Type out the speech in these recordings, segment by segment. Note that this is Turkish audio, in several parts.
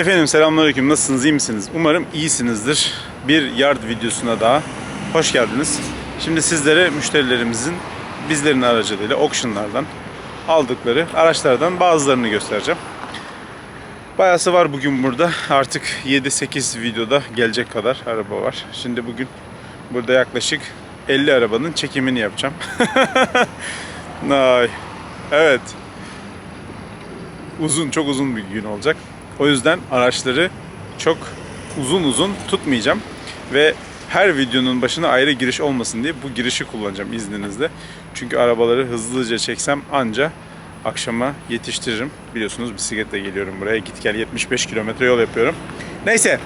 Efendim selamünaleyküm. Nasılsınız? iyi misiniz? Umarım iyisinizdir. Bir yard videosuna daha hoş geldiniz. Şimdi sizlere müşterilerimizin bizlerin aracılığıyla auctionlardan aldıkları araçlardan bazılarını göstereceğim. Bayası var bugün burada. Artık 7-8 videoda gelecek kadar araba var. Şimdi bugün burada yaklaşık 50 arabanın çekimini yapacağım. Ay. Evet. Uzun, çok uzun bir gün olacak. O yüzden araçları çok uzun uzun tutmayacağım. Ve her videonun başına ayrı giriş olmasın diye bu girişi kullanacağım izninizle. Çünkü arabaları hızlıca çeksem anca akşama yetiştiririm. Biliyorsunuz bisikletle geliyorum buraya. Git gel 75 kilometre yol yapıyorum. Neyse.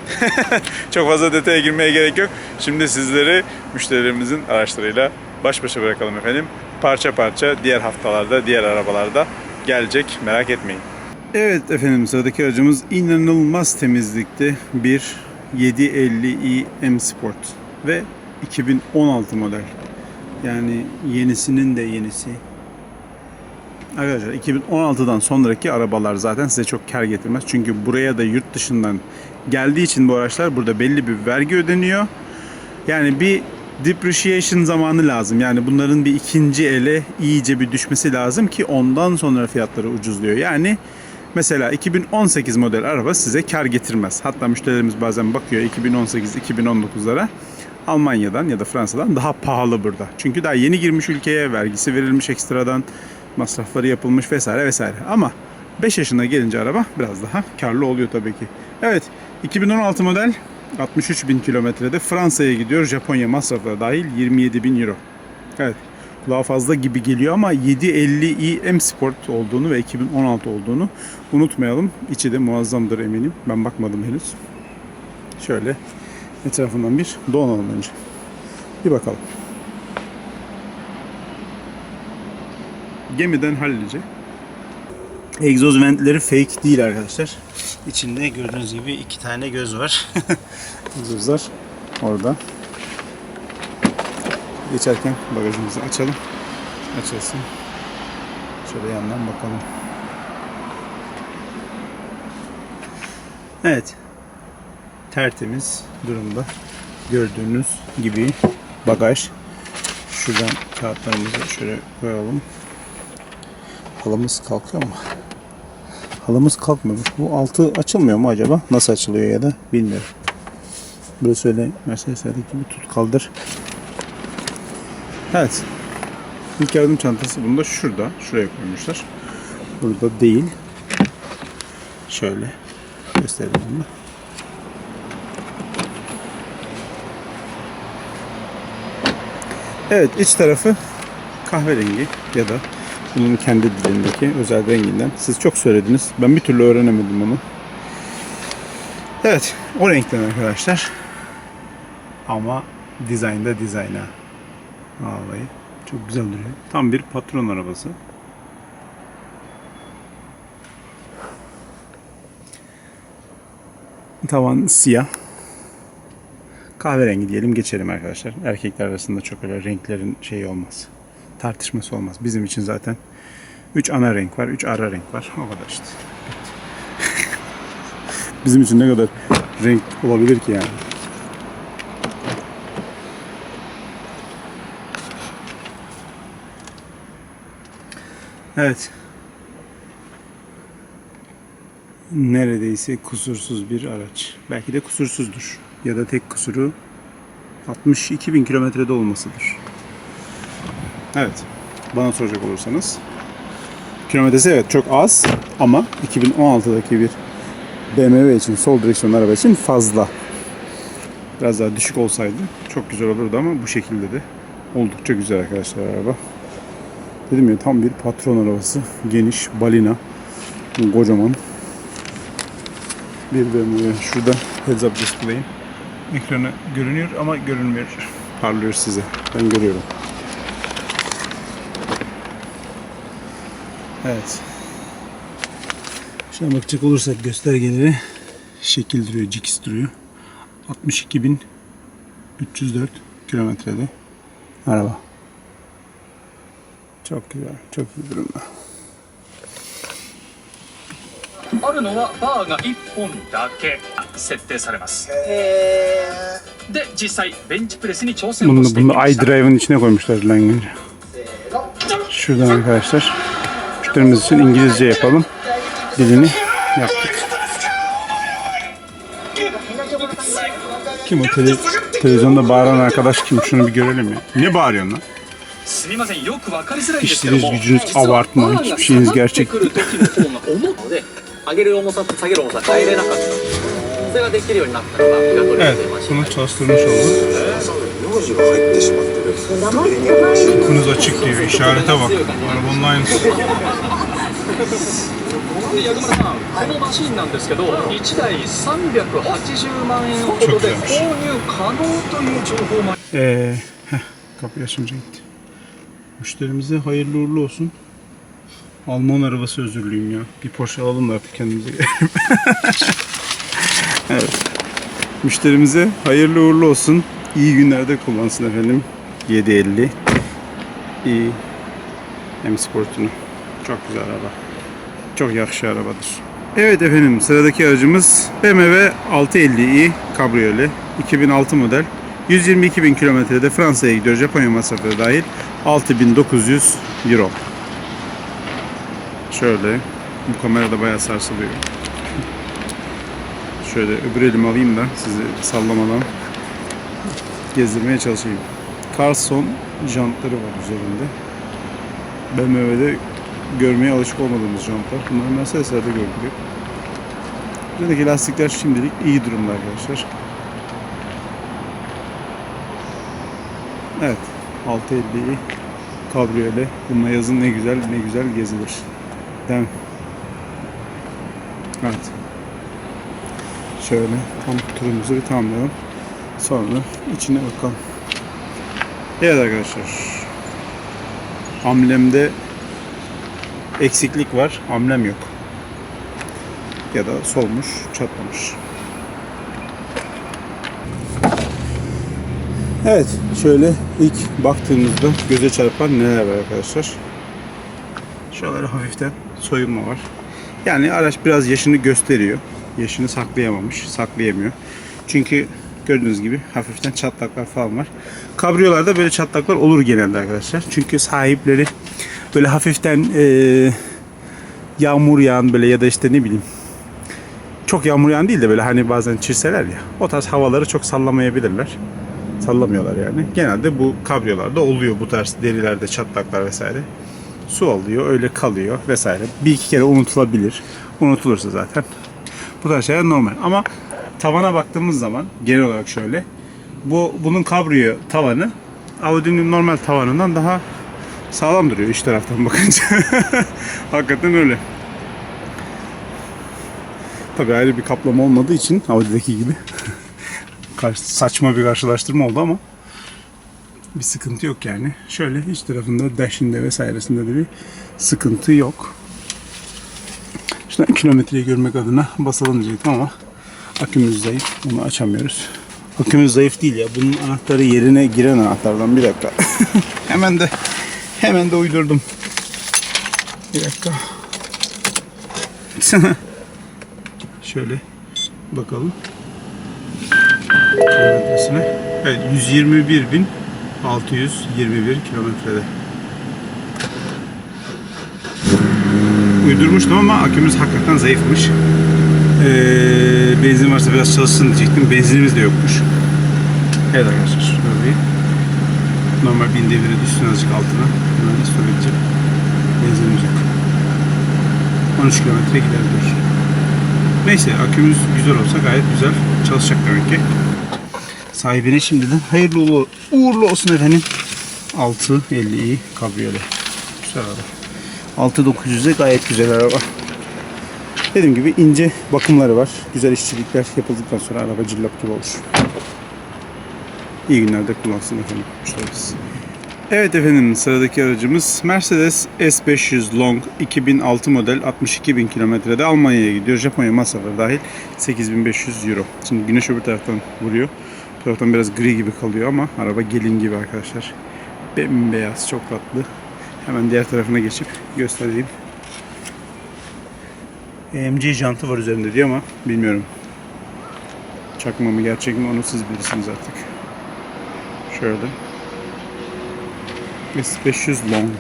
Çok fazla detaya girmeye gerek yok. Şimdi sizleri müşterilerimizin araçlarıyla baş başa bırakalım efendim. Parça parça diğer haftalarda, diğer arabalarda gelecek. Merak etmeyin. Evet efendim sıradaki aracımız inanılmaz temizlikte bir 750i M Sport ve 2016 model. Yani yenisinin de yenisi. Arkadaşlar 2016'dan sonraki arabalar zaten size çok kar getirmez. Çünkü buraya da yurt dışından geldiği için bu araçlar burada belli bir vergi ödeniyor. Yani bir depreciation zamanı lazım. Yani bunların bir ikinci ele iyice bir düşmesi lazım ki ondan sonra fiyatları ucuzluyor. Yani mesela 2018 model araba size kar getirmez. Hatta müşterilerimiz bazen bakıyor 2018-2019'lara Almanya'dan ya da Fransa'dan daha pahalı burada. Çünkü daha yeni girmiş ülkeye vergisi verilmiş ekstradan masrafları yapılmış vesaire vesaire. Ama 5 yaşına gelince araba biraz daha karlı oluyor tabii ki. Evet 2016 model 63 bin kilometrede Fransa'ya gidiyor. Japonya masrafları dahil 27 bin euro. Evet kulağa fazla gibi geliyor ama 750i M Sport olduğunu ve 2016 olduğunu unutmayalım. İçi de muazzamdır eminim. Ben bakmadım henüz. Şöyle etrafından bir dolanalım önce. Bir bakalım. Gemiden hallice. Egzoz ventleri fake değil arkadaşlar. İçinde gördüğünüz gibi iki tane göz var. Egzozlar orada. Geçerken bagajımızı açalım. Açılsın. Şöyle yandan bakalım. Evet. Tertemiz durumda. Gördüğünüz gibi bagaj. Şuradan kağıtlarımızı şöyle koyalım. Halımız kalkıyor mu? Halımız kalkmıyor. Bu altı açılmıyor mu acaba? Nasıl açılıyor ya da bilmiyorum. Burası öyle Mercedes'lerdeki gibi tut kaldır. Evet. İlk yardım çantası bunda şurada. Şuraya koymuşlar. Burada değil. Şöyle gösterelim bunu. Evet iç tarafı kahverengi ya da bunun kendi dilindeki özel renginden. Siz çok söylediniz. Ben bir türlü öğrenemedim onu. Evet o renkten arkadaşlar. Ama dizaynda dizayna. Vallahi çok güzel duruyor. Tam bir patron arabası. Tavan siyah. Kahverengi diyelim geçelim arkadaşlar. Erkekler arasında çok öyle renklerin şeyi olmaz. Tartışması olmaz. Bizim için zaten 3 ana renk var, 3 ara renk var. O kadar işte. Bizim için ne kadar renk olabilir ki yani? Evet. Neredeyse kusursuz bir araç. Belki de kusursuzdur. Ya da tek kusuru 62 bin kilometrede olmasıdır. Evet. Bana soracak olursanız. Kilometresi evet çok az ama 2016'daki bir BMW için sol direksiyon araba için fazla. Biraz daha düşük olsaydı çok güzel olurdu ama bu şekilde de oldukça güzel arkadaşlar araba. Dedim ya tam bir patron arabası. Geniş, balina, kocaman bir BMW. Şurada heads up display. Ekranı görünüyor ama görünmüyor. Parlıyor size. Ben görüyorum. Evet. Şuna bakacak olursak göstergeleri şekil duruyor, ciks duruyor. 62.304 kilometrede araba. Çok güzel, çok iyi durumda. あるのはバーが1本だけ設定されますへで実際ベンチプレスに挑戦を Bunu, してみ bunu ました iDrive'ın içine koymuşlar lan önce. Şuradan arkadaşlar. Müşterimiz için İngilizce yapalım. Dilini yaptık. Kim o tele, televizyonda bağıran arkadaş kim? Şunu bir görelim ya. Ne bağırıyorsun lan? すみませんよくわかりづらいんですけど abartma. Hiçbir て gerçek くる時の方が重くので上げる重さと下げる重さ変えれなかったそれができるようになったのがピガト Evet, bunu çalıştırmış olduk. 幼児が入ってしまってる Kapınız açık diyor. İşarete bak. Arabanın aynısı. で矢村さんこのマシンなんですけど1台380万円ほどで.購入可能という情報も Ee, heh, kapıyı açınca gitti. Müşterimize hayırlı uğurlu olsun. Alman arabası özürlüyüm ya. Bir Porsche alalım da artık kendimize evet. Müşterimize hayırlı uğurlu olsun. İyi günlerde kullansın efendim. 750. İyi. M Sport'unu. Çok güzel araba. Çok yakışı arabadır. Evet efendim sıradaki aracımız BMW 650i Cabriolet 2006 model 122 bin kilometrede Fransa'ya gidiyor Japonya masrafları dahil 6900 euro. Şöyle bu kamerada bayağı sarsılıyor. Şöyle öbür elimi alayım da sizi sallamadan gezdirmeye çalışayım. Carlson jantları var üzerinde. BMW'de görmeye alışık olmadığımız jantlar. Bunları Mercedes'lerde gördük. Üzerindeki lastikler şimdilik iyi durumda arkadaşlar. Evet. 650'yi kabriyole. Bununla yazın ne güzel ne güzel gezilir. Değil mi? Evet. Şöyle tam turumuzu bir tamamlayalım. Sonra içine bakalım. Evet arkadaşlar. Amblemde eksiklik var. Amblem yok. Ya da solmuş, çatlamış. Evet, şöyle ilk baktığımızda göze çarpan neler var arkadaşlar? Şuralara hafiften soyulma var. Yani araç biraz yaşını gösteriyor. Yaşını saklayamamış, saklayamıyor. Çünkü gördüğünüz gibi hafiften çatlaklar falan var. Kabriyolarda böyle çatlaklar olur genelde arkadaşlar. Çünkü sahipleri böyle hafiften eee, yağmur yağan böyle ya da işte ne bileyim çok yağmur yağan değil de böyle hani bazen çirseler ya. O tarz havaları çok sallamayabilirler. Sallamıyorlar yani. Genelde bu kabriyolarda oluyor bu tarz derilerde çatlaklar vesaire. Su alıyor, öyle kalıyor vesaire. Bir iki kere unutulabilir. Unutulursa zaten. Bu tarz şeyler normal. Ama tavana baktığımız zaman genel olarak şöyle. Bu bunun kabriyo tavanı Audi'nin normal tavanından daha sağlam duruyor iç taraftan bakınca. Hakikaten öyle. Tabii ayrı bir kaplama olmadığı için Audi'deki gibi saçma bir karşılaştırma oldu ama bir sıkıntı yok yani. Şöyle iç tarafında dashinde vesairesinde de bir sıkıntı yok. Şuradan kilometreyi görmek adına basalım diyecektim ama akümüz zayıf. Bunu açamıyoruz. Akümüz zayıf değil ya. Bunun anahtarı yerine giren anahtardan. Bir dakika. hemen de hemen de uydurdum. Bir dakika. Şöyle bakalım. Evet 121.621 kilometrede. Uydurmuştum ama akümüz hakikaten zayıfmış. Ee, benzin varsa biraz çalışsın diyecektim. Benzinimiz de yokmuş. Evet arkadaşlar bir normal bin devire düşsün azıcık altına. Hemen istop edeceğim. Benzinimiz yok. 13 kilometre gider. Neyse akümüz güzel olsa gayet güzel çalışacak demek ki. Sahibine şimdiden hayırlı uğurlu, uğurlu olsun efendim. 650i kabriyole. Güzel araba. 6900'e gayet güzel araba. Dediğim gibi ince bakımları var. Güzel işçilikler yapıldıktan sonra araba cillop gibi olur. İyi günlerde kullansın efendim. Müşterimiz. Evet efendim sıradaki aracımız Mercedes S500 Long 2006 model 62 bin kilometrede Almanya'ya gidiyor. Japonya masrafları dahil 8500 euro. Şimdi güneş öbür taraftan vuruyor. Taraftan biraz gri gibi kalıyor ama araba gelin gibi arkadaşlar. Bembeyaz çok tatlı. Hemen diğer tarafına geçip göstereyim. AMG jantı var üzerinde diyor ama bilmiyorum. Çakma mı gerçek mi onu siz bilirsiniz artık. Şöyle. S500 long.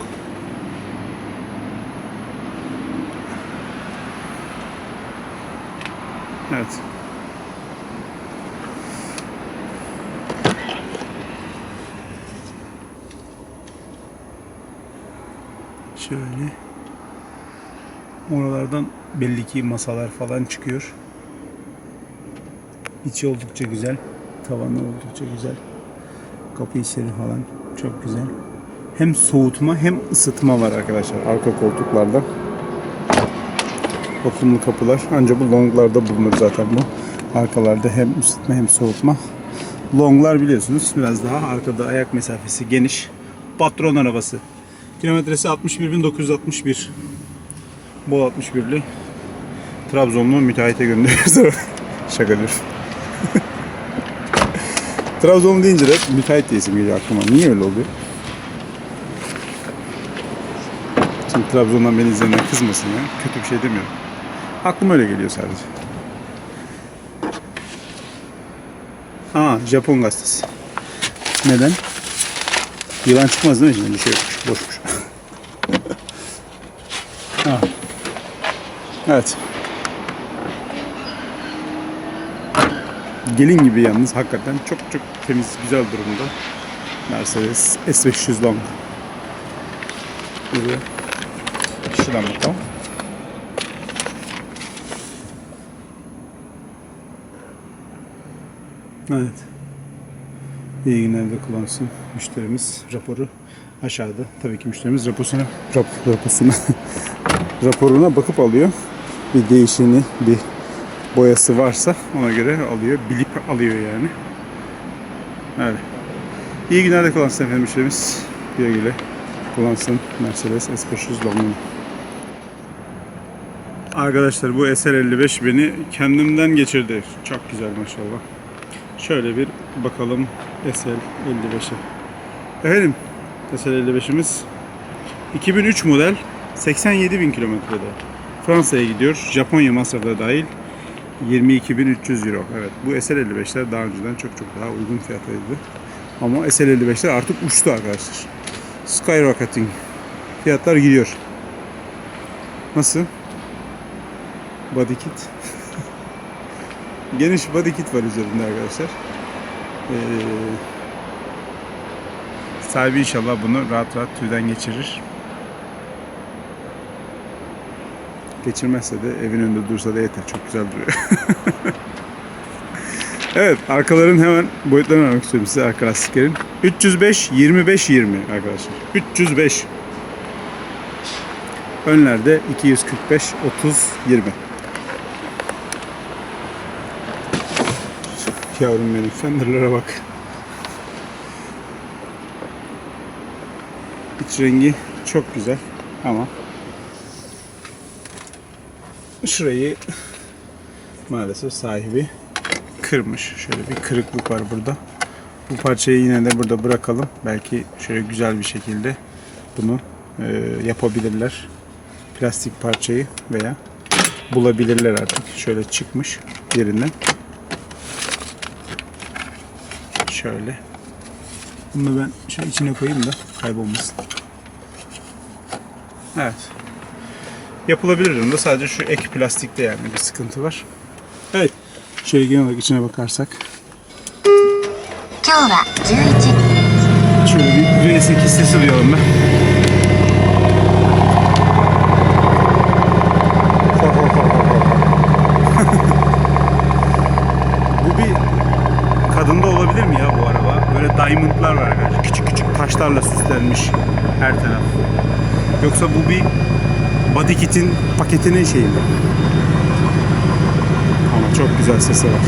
Evet. Şöyle. Oralardan belli ki masalar falan çıkıyor. İçi oldukça güzel. Tavanı oldukça güzel. Kapı içleri falan çok güzel. Hem soğutma hem ısıtma var arkadaşlar arka koltuklarda. Vakumlu kapılar. Ancak bu longlarda bulunur zaten bu. Arkalarda hem ısıtma hem soğutma. Longlar biliyorsunuz biraz daha arkada ayak mesafesi geniş. Patron arabası. Kilometresi 61.961. Bol 61'li. Trabzonlu müteahhite gönderiyoruz. Şaka diyorum. Trabzon deyince de müteahhit diye isim geliyor aklıma. Niye öyle oluyor? Şimdi Trabzon'dan beni izleyenler kızmasın ya. Kötü bir şey demiyorum. Aklım öyle geliyor sadece. Aa Japon gazetesi. Neden? Yılan çıkmaz değil mi şimdi? Bir şey yokmuş. Boşmuş. Evet. Gelin gibi yalnız hakikaten çok çok temiz, güzel durumda. Mercedes S500 Long. Buraya. Şuradan bakalım. Evet. İyi günlerde kullansın müşterimiz raporu aşağıda. Tabii ki müşterimiz raporuna, rap, raporuna, raporuna bakıp alıyor. Bir değişini, bir boyası varsa ona göre alıyor. Bilip alıyor yani. Evet. İyi günlerde kullansın efendim müşterimiz. Güle güle kullansın Mercedes S500 Long'unu. Arkadaşlar bu SR55 beni kendimden geçirdi. Çok güzel maşallah. Şöyle bir bakalım SL55'e. Efendim SL55'imiz 2003 model 87 bin kilometrede. Fransa'ya gidiyor. Japonya masrafı dahil 22.300 euro. Evet bu SL55'ler daha önceden çok çok daha uygun fiyattaydı. Ama SL55'ler artık uçtu arkadaşlar. Skyrocketing. Fiyatlar gidiyor. Nasıl? Body kit. Geniş body kit var üzerinde arkadaşlar. Ee, sahibi inşallah bunu rahat rahat tüyden geçirir. Geçirmezse de evin önünde dursa da yeter. Çok güzel duruyor. evet arkaların hemen boyutlarını almak istiyorum size arka lastiklerin. 305 25 20 arkadaşlar. 305 Önlerde 245 30 20 Yavrum benim fenderlere bak. İç rengi çok güzel ama şurayı maalesef sahibi kırmış. Şöyle bir kırıklık var burada. Bu parçayı yine de burada bırakalım. Belki şöyle güzel bir şekilde bunu e, yapabilirler. Plastik parçayı veya bulabilirler artık. Şöyle çıkmış yerinden. Şöyle. Bunu ben şöyle içine koyayım da kaybolmasın. Evet yapılabilir durumda. Sadece şu ek plastikte yani bir sıkıntı var. Evet. Şöyle genel olarak içine bakarsak. Şöyle bir V8 sesi duyalım ben. bu bir kadında olabilir mi ya bu araba? Böyle diamondlar var arkadaşlar. Küçük küçük taşlarla süslenmiş her taraf. Yoksa bu bir body kit'in paketinin şeyi? Ama çok güzel sesi var.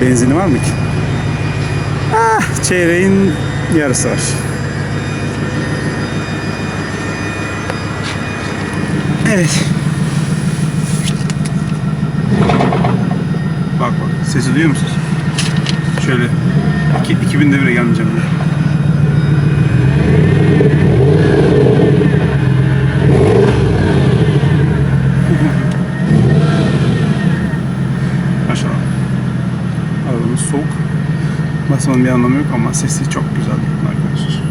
Benzini var mı ki? Ah, çeyreğin yarısı var. Evet. Bak bak sesi duyuyor musunuz? Şöyle iki, 2000 devre gelmeyeceğim ben. Olmasının bir anlamı yok ama sesi çok güzel arkadaşlar.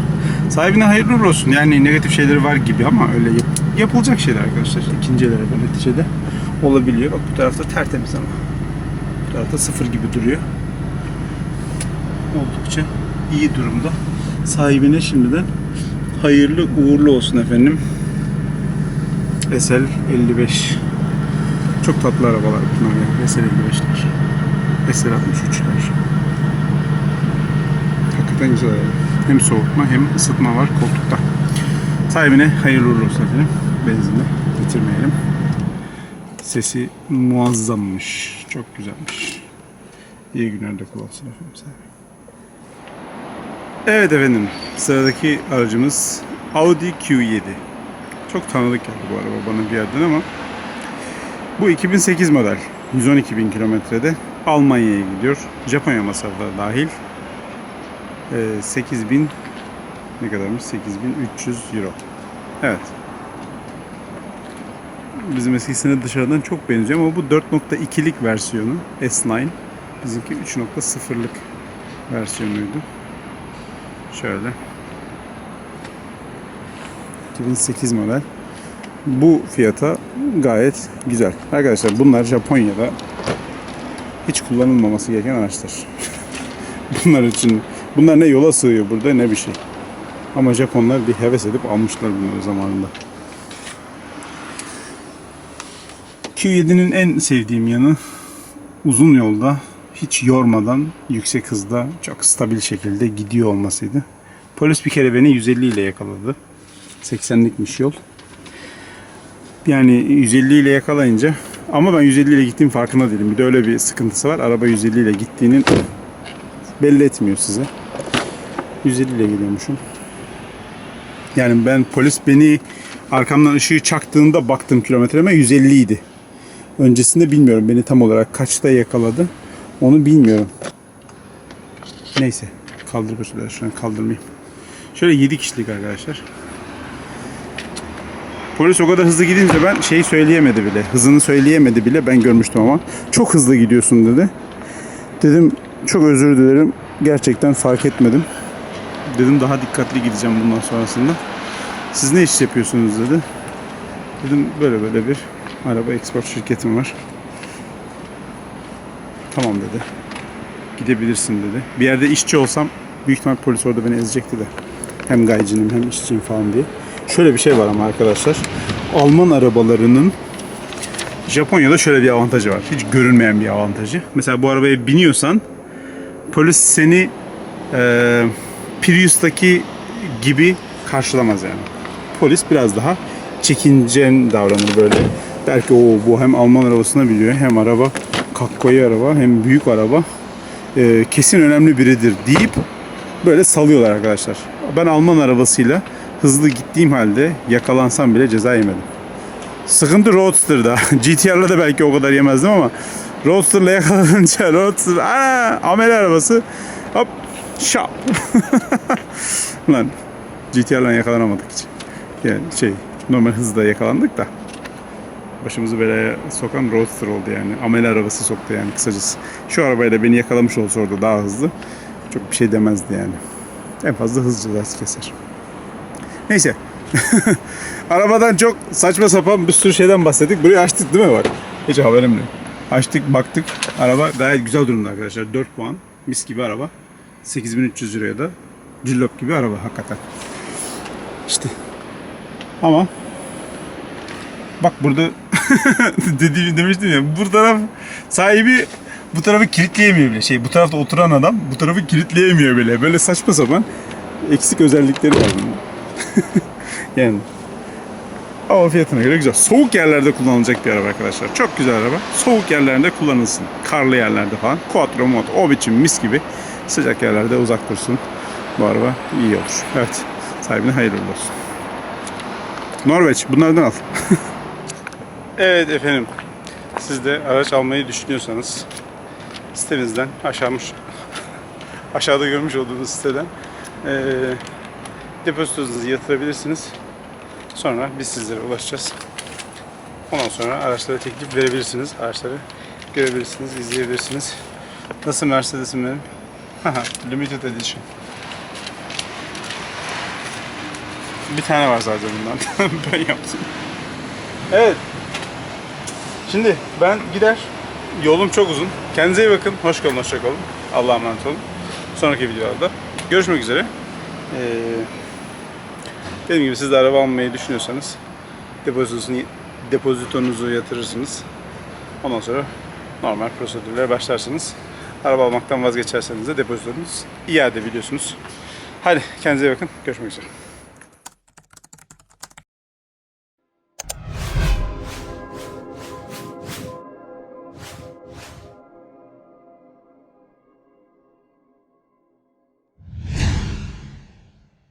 Sahibine hayırlı olsun. Yani negatif şeyleri var gibi ama öyle yap- yapılacak şeyler arkadaşlar. İkinci el araba neticede olabiliyor. Bak bu tarafta tertemiz ama. Bu tarafta sıfır gibi duruyor. Oldukça iyi durumda. Sahibine şimdiden hayırlı uğurlu olsun efendim. SL 55. Çok tatlı arabalar bunlar yani. SL 55'ler. SL 63'ler. Hakikaten güzel. Hem soğutma hem ısıtma var koltukta. Sahibine hayırlı uğurlu olsun efendim. Benzinle bitirmeyelim. Sesi muazzammış. Çok güzelmiş. İyi günlerde kullansın efendim sahibi. Evet efendim. Sıradaki aracımız Audi Q7. Çok tanıdık geldi bu araba bana bir yerden ama bu 2008 model. 112 bin kilometrede Almanya'ya gidiyor. Japonya masrafları dahil. Ee, 8000 ne kadarmış? 8300 euro. Evet. Bizim eskisine dışarıdan çok benziyor ama bu 4.2'lik versiyonu S9. Bizimki 3.0'lık versiyonuydu. Şöyle. 2008 model. Bu fiyata gayet güzel. Arkadaşlar bunlar Japonya'da hiç kullanılmaması gereken araçlar. bunlar için bunlar ne yola sığıyor burada ne bir şey. Ama Japonlar bir heves edip almışlar bunları zamanında. Q7'nin en sevdiğim yanı uzun yolda hiç yormadan yüksek hızda çok stabil şekilde gidiyor olmasıydı. Polis bir kere beni 150 ile yakaladı. 80'likmiş yol. Yani 150 ile yakalayınca ama ben 150 ile gittiğim farkında değilim. Bir de öyle bir sıkıntısı var. Araba 150 ile gittiğinin belli etmiyor size. 150 ile geliyormuşum. Yani ben polis beni arkamdan ışığı çaktığında baktığım kilometreme 150 idi. Öncesinde bilmiyorum beni tam olarak kaçta yakaladı. Onu bilmiyorum. Neyse. Kaldır bu şöyle. Şunu kaldırmayayım. Şöyle 7 kişilik arkadaşlar. Polis o kadar hızlı gidince ben şeyi söyleyemedi bile. Hızını söyleyemedi bile. Ben görmüştüm ama. Çok hızlı gidiyorsun dedi. Dedim çok özür dilerim. Gerçekten fark etmedim. Dedim daha dikkatli gideceğim bundan sonrasında. Siz ne iş yapıyorsunuz dedi. Dedim böyle böyle bir araba export şirketim var. Tamam dedi. Gidebilirsin dedi. Bir yerde işçi olsam büyük ihtimal polis orada beni ezecekti de. Hem gaycinim hem işçiyim falan diye. Şöyle bir şey var ama arkadaşlar. Alman arabalarının Japonya'da şöyle bir avantajı var. Hiç görünmeyen bir avantajı. Mesela bu arabaya biniyorsan polis seni e, Prius'taki gibi karşılamaz yani. Polis biraz daha çekincen davranır böyle. Belki o bu hem Alman arabasına biliyor hem araba kakkoyu araba hem büyük araba e, kesin önemli biridir deyip böyle salıyorlar arkadaşlar. Ben Alman arabasıyla hızlı gittiğim halde yakalansam bile ceza yemedim. Sıkıntı Roadster'da. GTR'la da belki o kadar yemezdim ama Roadster'la yakalanınca Roadster ana amel arabası hop şap. Lan GTR'la yakalanamadık hiç. Yani şey normal hızda yakalandık da başımızı belaya sokan Roadster oldu yani. Amel arabası soktu yani kısacası. Şu arabayla beni yakalamış olsa orada daha hızlı çok bir şey demezdi yani. En fazla hız cezası keser. Neyse. Arabadan çok saçma sapan bir sürü şeyden bahsettik. Burayı açtık değil mi bak? Hiç haberim yok. Açtık baktık. Araba gayet güzel durumda arkadaşlar. 4 puan. Mis gibi araba. 8300 liraya da cillop gibi araba hakikaten. İşte. Ama bak burada dediğim demiştim ya bu taraf sahibi bu tarafı kilitleyemiyor bile. Şey bu tarafta oturan adam bu tarafı kilitleyemiyor bile. Böyle saçma sapan eksik özellikleri var yani ama fiyatına göre güzel. Soğuk yerlerde kullanılacak bir araba arkadaşlar. Çok güzel araba. Soğuk yerlerde kullanılsın. Karlı yerlerde falan. Quattro mod o biçim mis gibi. Sıcak yerlerde uzak dursun. Bu araba iyi olur. Evet. Sahibine hayırlı olsun. Norveç bunlardan al. evet efendim. Siz de araç almayı düşünüyorsanız sitemizden aşağımış aşağıda görmüş olduğunuz siteden eee depozitonuzu yatırabilirsiniz. Sonra biz sizlere ulaşacağız. Ondan sonra araçlara teklif verebilirsiniz. Araçları görebilirsiniz, izleyebilirsiniz. Nasıl Mercedes'im benim? Limited edition. Bir tane var zaten bundan. ben yaptım. Evet. Şimdi ben gider. Yolum çok uzun. Kendinize iyi bakın. Hoş kalın, hoşça kalın. Allah'a emanet olun. Sonraki videolarda görüşmek üzere. Ee, dediğim gibi siz de araba almayı düşünüyorsanız depozitosunu, depozitonuzu yatırırsınız. Ondan sonra normal prosedürlere başlarsınız. Araba almaktan vazgeçerseniz de depozitonuz iade biliyorsunuz. Hadi kendinize iyi bakın. Görüşmek üzere.